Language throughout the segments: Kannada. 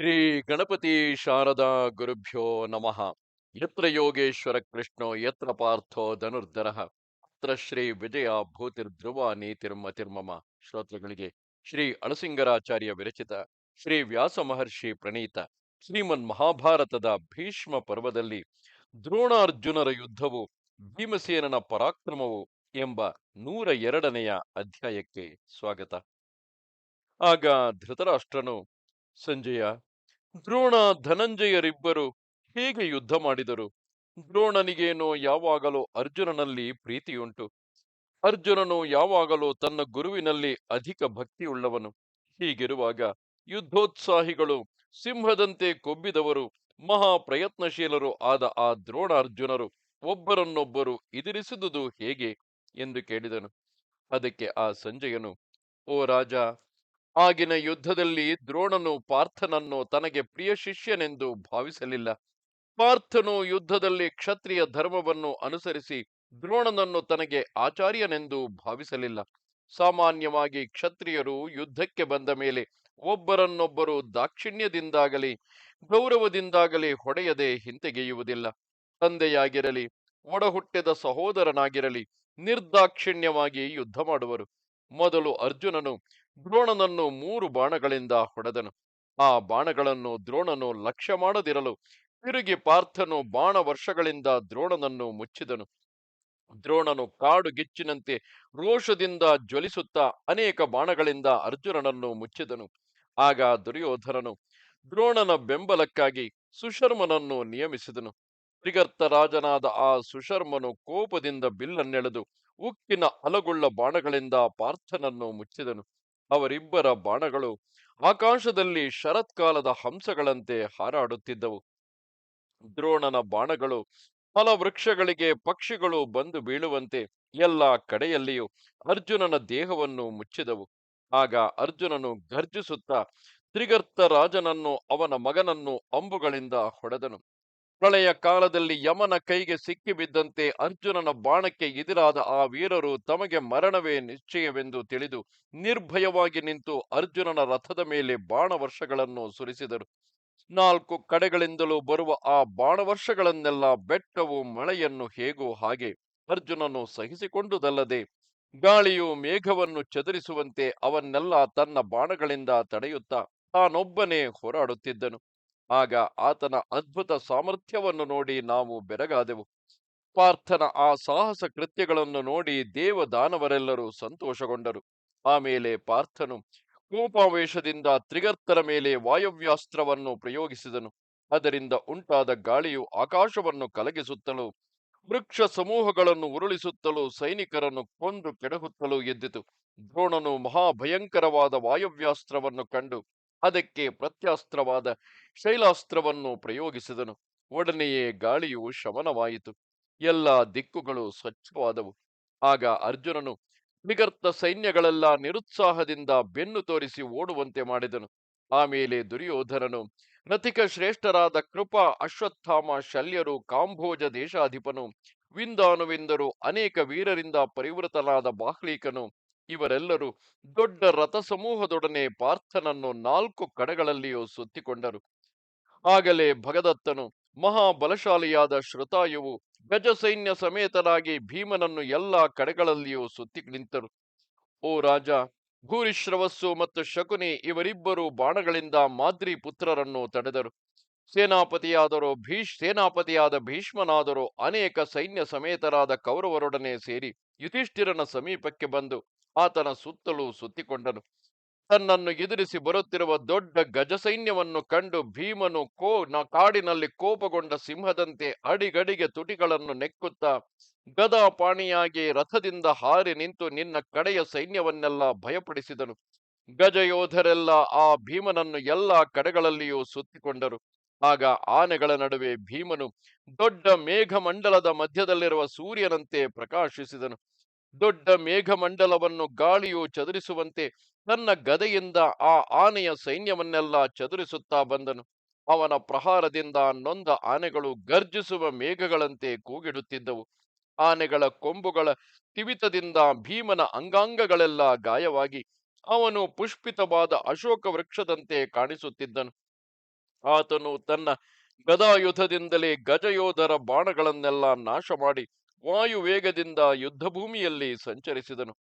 ಶ್ರೀ ಗಣಪತಿ ಶಾರದಾ ಗುರುಭ್ಯೋ ನಮಃ. ಯತ್ರ ಯೋಗೇಶ್ವರ ಕೃಷ್ಣೋ ಯತ್ರ ಪಾರ್ಥೋ ಧನುರ್ಧರ. ಅತ್ರ ಶ್ರೀ ವಿಜಯ ಭೂತಿರ್ಧ್ರುವ ನೀತಿರ್ಮತಿರ್ಮಮ ಶ್ರೋತೃಗಳಿಗೆ ಶ್ರೀ ಅಳಸಿಂಗರಾಚಾರ್ಯ ವಿರಚಿತ ಶ್ರೀ ವ್ಯಾಸ ಮಹರ್ಷಿ ಪ್ರಣೀತ ಶ್ರೀಮನ್ ಮಹಾಭಾರತದ ಭೀಷ್ಮ ಪರ್ವದಲ್ಲಿ ದ್ರೋಣಾರ್ಜುನರ ಯುದ್ಧವು ಭೀಮಸೇನನ ಪರಾಕ್ರಮವು ಎಂಬ ನೂರ ಎರಡನೆಯ ಅಧ್ಯಾಯಕ್ಕೆ ಸ್ವಾಗತ. ಆಗ ಧೃತರಾಷ್ಟ್ರನು ಸಂಜಯ ದ್ರೋಣ ಧನಂಜಯರಿಬ್ಬರು ಹೇಗೆ ಯುದ್ಧ ಮಾಡಿದರು? ದ್ರೋಣನಿಗೇನೋ ಯಾವಾಗಲೂ ಅರ್ಜುನನಲ್ಲಿ ಪ್ರೀತಿಯುಂಟು. ಅರ್ಜುನನು ಯಾವಾಗಲೂ ತನ್ನ ಗುರುವಿನಲ್ಲಿ ಅಧಿಕ ಭಕ್ತಿಯುಳ್ಳವನು. ಹೀಗಿರುವಾಗ ಯುದ್ಧೋತ್ಸಾಹಿಗಳು ಸಿಂಹದಂತೆ ಕೊಬ್ಬಿದವರು, ಮಹಾ ಪ್ರಯತ್ನಶೀಲರು ಆದ ಆ ದ್ರೋಣಾರ್ಜುನರು ಒಬ್ಬರನ್ನೊಬ್ಬರು ಎದುರಿಸಿದುದು ಹೇಗೆ? ಎಂದು ಕೇಳಿದನು. ಅದಕ್ಕೆ ಆ ಸಂಜಯನು, ಓ ರಾಜ ಆಗಿನ ಯುದ್ಧದಲ್ಲಿ ದ್ರೋಣನು ಪಾರ್ಥನನ್ನು ತನಗೆ ಪ್ರಿಯ ಶಿಷ್ಯನೆಂದು ಭಾವಿಸಲಿಲ್ಲ. ಪಾರ್ಥನು ಯುದ್ಧದಲ್ಲಿ ಕ್ಷತ್ರಿಯ ಧರ್ಮವನ್ನು ಅನುಸರಿಸಿ ದ್ರೋಣನನ್ನು ತನಗೆ ಆಚಾರ್ಯನೆಂದು ಭಾವಿಸಲಿಲ್ಲ. ಸಾಮಾನ್ಯವಾಗಿ ಕ್ಷತ್ರಿಯರು ಯುದ್ಧಕ್ಕೆ ಬಂದ ಮೇಲೆ ಒಬ್ಬರನ್ನೊಬ್ಬರು ದಾಕ್ಷಿಣ್ಯದಿಂದಾಗಲಿ, ಗೌರವದಿಂದಾಗಲಿ ಹೊಡೆಯದೆ ಹಿಂತೆಗೆಯುವುದಿಲ್ಲ. ತಂದೆಯಾಗಿರಲಿ, ಒಡಹುಟ್ಟಿದ ಸಹೋದರನಾಗಿರಲಿ ನಿರ್ದಾಕ್ಷಿಣ್ಯವಾಗಿ ಯುದ್ಧ ಮಾಡುವರು. ಮೊದಲು ಅರ್ಜುನನು ದ್ರೋಣನನ್ನು ಮೂರು ಬಾಣಗಳಿಂದ ಹೊಡೆದನು. ಆ ಬಾಣಗಳನ್ನು ದ್ರೋಣನು ಲಕ್ಷ್ಯ ಮಾಡದಿರಲು ತಿರುಗಿ ಪಾರ್ಥನು ಬಾಣ ವರ್ಷಗಳಿಂದ ದ್ರೋಣನನ್ನು ಮುಚ್ಚಿದನು. ದ್ರೋಣನು ಕಾಡು ಗಿಚ್ಚಿನಂತೆ ರೋಷದಿಂದ ಜ್ವಲಿಸುತ್ತಾ ಅನೇಕ ಬಾಣಗಳಿಂದ ಅರ್ಜುನನನ್ನು ಮುಚ್ಚಿದನು. ಆಗ ದುರ್ಯೋಧನನು ದ್ರೋಣನ ಬೆಂಬಲಕ್ಕಾಗಿ ಸುಶರ್ಮನನ್ನು ನಿಯಮಿಸಿದನು. ತ್ರಿಗರ್ತ ರಾಜನಾದ ಆ ಸುಶರ್ಮನು ಕೋಪದಿಂದ ಬಿಲ್ಲನ್ನೆಳೆದು ಉಕ್ಕಿನ ಅಲಗುಳ್ಳ ಬಾಣಗಳಿಂದ ಪಾರ್ಥನನ್ನು ಮುಚ್ಚಿದನು. ಅವರಿಬ್ಬರ ಬಾಣಗಳು ಆಕಾಶದಲ್ಲಿ ಶರತ್ಕಾಲದ ಹಂಸಗಳಂತೆ ಹಾರಾಡುತ್ತಿದ್ದವು. ದ್ರೋಣನ ಬಾಣಗಳು ಫಲವೃಕ್ಷಗಳಿಗೆ ಪಕ್ಷಿಗಳು ಬಂದು ಬೀಳುವಂತೆ ಎಲ್ಲ ಕಡೆಯಲ್ಲಿಯೂ ಅರ್ಜುನನ ದೇಹವನ್ನು ಮುಚ್ಚಿದವು. ಆಗ ಅರ್ಜುನನು ಗರ್ಜಿಸುತ್ತಾ ತ್ರಿಗರ್ತ ರಾಜನನ್ನು ಅವನ ಮಗನನ್ನು ಅಂಬುಗಳಿಂದ ಹೊಡೆದನು. ಪ್ರಳಯ ಕಾಲದಲ್ಲಿ ಯಮನ ಕೈಗೆ ಸಿಕ್ಕಿಬಿದ್ದಂತೆ ಅರ್ಜುನನ ಬಾಣಕ್ಕೆ ಎದುರಾದ ಆ ವೀರರು ತಮಗೆ ಮರಣವೇ ನಿಶ್ಚಯವೆಂದು ತಿಳಿದು ನಿರ್ಭಯವಾಗಿ ನಿಂತು ಅರ್ಜುನನ ರಥದ ಮೇಲೆ ಬಾಣವರ್ಷಗಳನ್ನು ಸುರಿಸಿದರು. ನಾಲ್ಕು ಕಡೆಗಳಿಂದಲೂ ಬರುವ ಆ ಬಾಣವರ್ಷಗಳನ್ನೆಲ್ಲ ಬೆಟ್ಟವು ಮಳೆಯನ್ನು ಹೇಗೋ ಹಾಗೆ ಅರ್ಜುನನು ಸಹಿಸಿಕೊಂಡುದಲ್ಲದೆ ಗಾಳಿಯು ಮೇಘವನ್ನು ಚದುರಿಸುವಂತೆ ಅವನ್ನೆಲ್ಲ ತನ್ನ ಬಾಣಗಳಿಂದ ತಡೆಯುತ್ತಾ ತಾನೊಬ್ಬನೇ ಹೋರಾಡುತ್ತಿದ್ದನು. ಆಗ ಆತನ ಅದ್ಭುತ ಸಾಮರ್ಥ್ಯವನ್ನು ನೋಡಿ ನಾವು ಬೆರಗಾದೆವು. ಪಾರ್ಥನ ಆ ಸಾಹಸ ಕೃತ್ಯಗಳನ್ನು ನೋಡಿ ದೇವದಾನವರೆಲ್ಲರೂ ಸಂತೋಷಗೊಂಡರು. ಆಮೇಲೆ ಪಾರ್ಥನು ಕೋಪಾವೇಶದಿಂದ ತ್ರಿಗರ್ತರ ಮೇಲೆ ವಾಯವ್ಯಾಸ್ತ್ರವನ್ನು ಪ್ರಯೋಗಿಸಿದನು. ಅದರಿಂದ ಉಂಟಾದ ಗಾಳಿಯು ಆಕಾಶವನ್ನು ಕಲಗಿಸುತ್ತಲು, ವೃಕ್ಷ ಸಮೂಹಗಳನ್ನು ಉರುಳಿಸುತ್ತಲೂ ಸೈನಿಕರನ್ನು ಕೊಂದು ಕೆಡಹುತ್ತಲೂ ಎದ್ದಿತು. ದ್ರೋಣನು ಮಹಾಭಯಂಕರವಾದ ವಾಯವ್ಯಾಸ್ತ್ರವನ್ನು ಕಂಡು ಅದಕ್ಕೆ ಪ್ರತ್ಯಾಸ್ತ್ರವಾದ ಶೈಲಾಸ್ತ್ರವನ್ನು ಪ್ರಯೋಗಿಸಿದನು. ಒಡನೆಯೇ ಗಾಳಿಯು ಶಮನವಾಯಿತು. ಎಲ್ಲ ದಿಕ್ಕುಗಳು ಸ್ವಚ್ಛವಾದವು. ಆಗ ಅರ್ಜುನನು ನಿಗರ್ತ ಸೈನ್ಯಗಳೆಲ್ಲ ನಿರುತ್ಸಾಹದಿಂದ ಬೆನ್ನು ತೋರಿಸಿ ಓಡುವಂತೆ ಮಾಡಿದನು. ಆಮೇಲೆ ದುರ್ಯೋಧನನು ರಥಿಕ ಶ್ರೇಷ್ಠರಾದ ಕೃಪಾ, ಅಶ್ವತ್ಥಾಮ, ಶಲ್ಯರು, ಕಾಂಭೋಜ ದೇಶಾಧಿಪನು, ವಿಂದಾನುವಿಂದರು, ಅನೇಕ ವೀರರಿಂದ ಪರಿವೃತನಾದ ಬಾಹ್ಲೀಕನು ಇವರೆಲ್ಲರೂ ದೊಡ್ಡ ರಥಸಮೂಹದೊಡನೆ ಪಾರ್ಥನನ್ನು ನಾಲ್ಕು ಕಡೆಗಳಲ್ಲಿಯೂ ಸುತ್ತಿಕೊಂಡರು. ಆಗಲೇ ಭಗದತ್ತನು ಮಹಾಬಲಶಾಲಿಯಾದ ಶ್ರುತಾಯುವು ಗಜಸೈನ್ಯ ಸಮೇತರಾಗಿ ಭೀಮನನ್ನು ಎಲ್ಲಾ ಕಡೆಗಳಲ್ಲಿಯೂ ಸುತ್ತಿ ನಿಂತರು. ಓ ರಾಜ ಭೂರಿಶ್ರವಸ್ಸು ಮತ್ತು ಶಕುನಿ ಇವರಿಬ್ಬರು ಬಾಣಗಳಿಂದ ಮಾದ್ರಿ ಪುತ್ರರನ್ನು ತಡೆದರು. ಸೇನಾಪತಿಯಾದರೂ ಭೀಷ್ ಸೇನಾಪತಿಯಾದ ಭೀಷ್ಮನಾದರೂ ಅನೇಕ ಸೈನ್ಯ ಸಮೇತರಾದ ಕೌರವರೊಡನೆ ಸೇರಿ ಯುಧಿಷ್ಠಿರನ ಸಮೀಪಕ್ಕೆ ಬಂದು ಆತನ ಸುತ್ತಲೂ ಸುತ್ತಿಕೊಂಡನು. ತನ್ನನ್ನು ಎದುರಿಸಿ ಬರುತ್ತಿರುವ ದೊಡ್ಡ ಗಜ ಸೈನ್ಯವನ್ನು ಕಂಡು ಭೀಮನು ಕೋ, ನ ಕಾಡಿನಲ್ಲಿ ಕೋಪಗೊಂಡ ಸಿಂಹದಂತೆ ಅಡಿಗಡಿಗೆ ತುಟಿಗಳನ್ನು ನೆಕ್ಕುತ್ತಾ ಗದಾಪಾಣಿಯಾಗಿ ರಥದಿಂದ ಹಾರಿ ನಿಂತು ನಿನ್ನ ಕಡೆಯ ಸೈನ್ಯವನ್ನೆಲ್ಲ ಭಯಪಡಿಸಿದನು. ಗಜಯೋಧರೆಲ್ಲ ಆ ಭೀಮನನ್ನು ಎಲ್ಲಾ ಕಡೆಗಳಲ್ಲಿಯೂ ಸುತ್ತಿಕೊಂಡರು. ಆಗ ಆನೆಗಳ ನಡುವೆ ಭೀಮನು ದೊಡ್ಡ ಮೇಘಮಂಡಲದ ಮಧ್ಯದಲ್ಲಿರುವ ಸೂರ್ಯನಂತೆ ಪ್ರಕಾಶಿಸಿದನು. ದೊಡ್ಡ ಮೇಘಮಂಡಲವನ್ನು ಗಾಳಿಯು ಚದುರಿಸುವಂತೆ ತನ್ನ ಗದೆಯಿಂದ ಆ ಆನೆಯ ಸೈನ್ಯವನ್ನೆಲ್ಲ ಚದುರಿಸುತ್ತಾ ಬಂದನು. ಅವನ ಪ್ರಹಾರದಿಂದ ನೊಂದ ಆನೆಗಳು ಗರ್ಜಿಸುವ ಮೇಘಗಳಂತೆ ಕೂಗಿಡುತ್ತಿದ್ದವು. ಆನೆಗಳ ಕೊಂಬುಗಳ ತಿವಿತದಿಂದ ಭೀಮನ ಅಂಗಾಂಗಗಳೆಲ್ಲ ಗಾಯವಾಗಿ ಅವನು ಪುಷ್ಪಿತವಾದ ಅಶೋಕ ವೃಕ್ಷದಂತೆ ಕಾಣಿಸುತ್ತಿದ್ದನು. ಆತನು ತನ್ನ ಗದಾಯುಧದಿಂದಲೇ ಗಜಯೋಧರ ಬಾಣಗಳನ್ನೆಲ್ಲ ನಾಶ ಮಾಡಿ ವಾಯುವೇಗದಿಂದ ಯುದ್ಧಭೂಮಿಯಲ್ಲಿ ಸಂಚರಿಸಿದನು.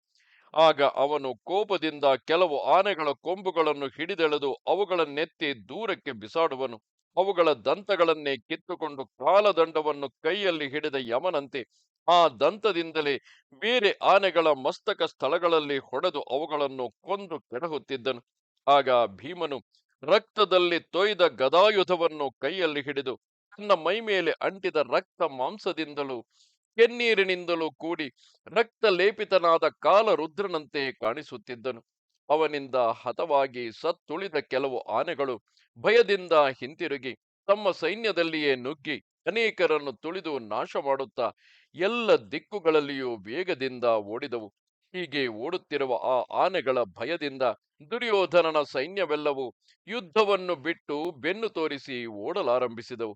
ಆಗ ಅವನು ಕೋಪದಿಂದ ಕೆಲವು ಆನೆಗಳ ಕೊಂಬುಗಳನ್ನು ಹಿಡಿದೆಳೆದು ಅವುಗಳನ್ನೆತ್ತಿ ದೂರಕ್ಕೆ ಬಿಸಾಡುವನು. ಅವುಗಳ ದಂತಗಳನ್ನೇ ಕಿತ್ತುಕೊಂಡು ಕಾಲದಂಡವನ್ನು ಕೈಯಲ್ಲಿ ಹಿಡಿದ ಯಮನಂತೆ ಆ ದಂತದಿಂದಲೇ ಬೇರೆ ಆನೆಗಳ ಮಸ್ತಕ ಸ್ಥಳಗಳಲ್ಲಿ ಹೊಡೆದು ಅವುಗಳನ್ನು ಕೊಂದು ಕೆಡಹುತ್ತಿದ್ದನು. ಆಗ ಭೀಮನು ರಕ್ತದಲ್ಲಿ ತೊಯ್ದ ಗದಾಯುಧವನ್ನು ಕೈಯಲ್ಲಿ ಹಿಡಿದು ತನ್ನ ಮೈ ಮೇಲೆ ಅಂಟಿದ ರಕ್ತ ಮಾಂಸದಿಂದಲೂ ಕೆನ್ನೀರಿನಿಂದಲೂ ಕೂಡಿ ರಕ್ತ ಲೇಪಿತನಾದ ಕಾಲರುದ್ರನಂತೆ ಕಾಣಿಸುತ್ತಿದ್ದನು. ಅವನಿಂದ ಹತವಾಗಿ ಸತ್ತುಳಿದ ಕೆಲವು ಆನೆಗಳು ಭಯದಿಂದ ಹಿಂತಿರುಗಿ ತಮ್ಮ ಸೈನ್ಯದಲ್ಲಿಯೇ ನುಗ್ಗಿ ಅನೇಕರನ್ನು ತುಳಿದು ನಾಶ ಮಾಡುತ್ತಾ ಎಲ್ಲ ದಿಕ್ಕುಗಳಲ್ಲಿಯೂ ವೇಗದಿಂದ ಓಡಿದವು. ಹೀಗೆ ಓಡುತ್ತಿರುವ ಆ ಆನೆಗಳ ಭಯದಿಂದ ದುರ್ಯೋಧನನ ಸೈನ್ಯವೆಲ್ಲವೂ ಯುದ್ಧವನ್ನು ಬಿಟ್ಟು ಬೆನ್ನು ತೋರಿಸಿ ಓಡಲಾರಂಭಿಸಿದವು.